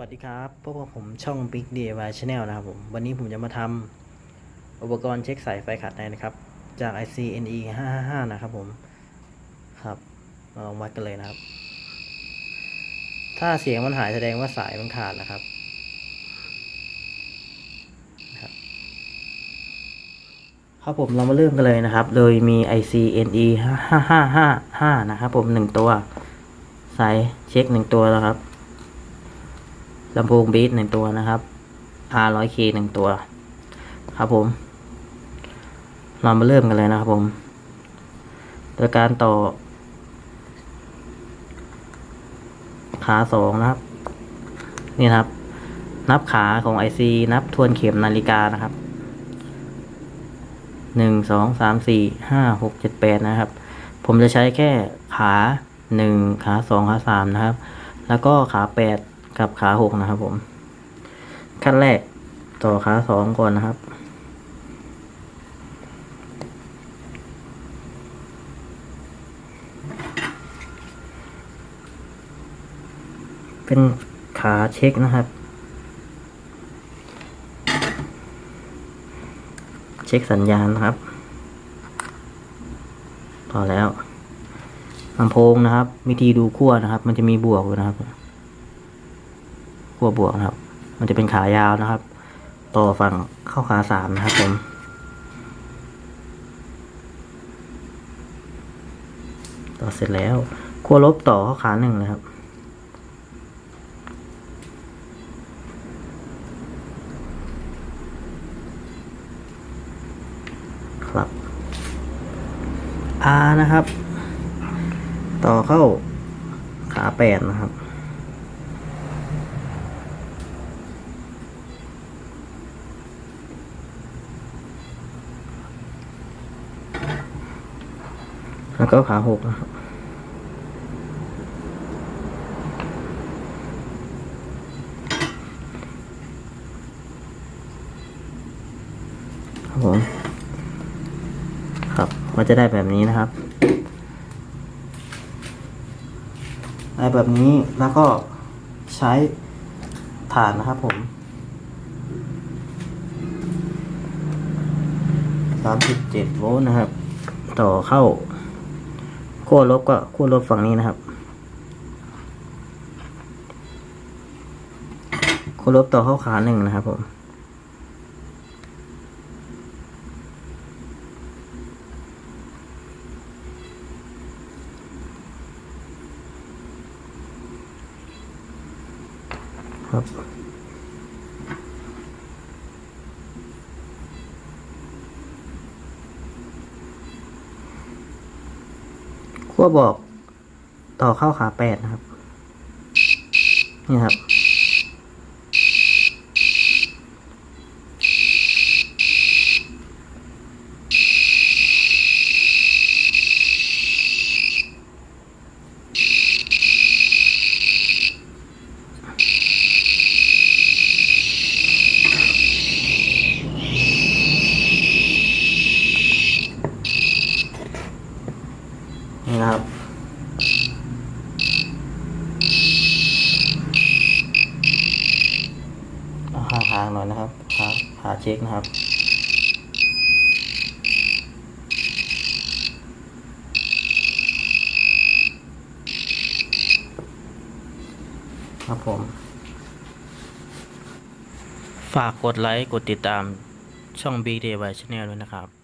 วัสดีครับพวกผมช่อง Big DIY Channel นะครับผม วันนี้ผมจะมาทำอุปกรณ์เช็คสายไฟขัดในนะครับ จาก IC NE 555 นะครับผมครับมาลองวัดกันเลยนะครับ ถ้าเสียงมันหายแสดงว่าสายมันขาดนะครับครับผมเรามาเริ่มกันเลยนะครับ โดยมี IC NE 5555 นะครับผมหนึ่งตัว สายเช็คหนึ่งตัวแล้วครับ ลำโพงบีทหนึ่งตัวนะครับ R100K หนึ่งตัว ครับผม เรามาเริ่มกันเลยนะครับผม โดยการต่อ ขาสองนะครับ นี่ครับ นับขาของ IC นับทวนเข็มนาฬิกานะครับหนึ่งสองสามสี่ห้าหกเจ็ดแปดนะครับ ผมจะใช้แค่ขาหนึ่งขาสองขาสามนะครับ แล้วก็ขาแปด กับขาหกนะครับผม ขั้นแรกต่อขาสองก่อนนะครับ เป็นขาเช็คนะครับ เช็คสัญญาณนะครับ ต่อแล้วลำโพงนะครับ วิธีดูขั้วนะครับ มันจะมีบวกอยู่นะครับ ขั้วบวกนะครับ มันจะเป็นขายาวนะครับ ต่อฝั่งเข้าขาสามนะครับผมต่อเสร็จแล้วขั้วลบต่อเข้าขาหนึ่งเลยครับครับ R นะครับ ต่อเข้าขาแปดนะครับ แล้วก็ขาหกนะครับครับผมครับก็จะได้แบบนี้นะครับได้แบบนี้แล้วก็ใช้ฐานนะครับผมสามสิบเจ็ดโวลต์นะครับ ต่อเข้า ขั้วลบก็ขั้วลบฝั่งนี้นะครับขั้วลบต่อเข้าขาหนึ่งนะครับผมครับ ขั้วบอกต่อเข้าขาแปดนะครับ นี่ครับ นะครับเอาห่างๆหน่อยนะครับขาขาเช็คนะครับครับผม ฝากกดไลค์ กดติดตามช่อง Big Day by Channel ด้วยนะครับ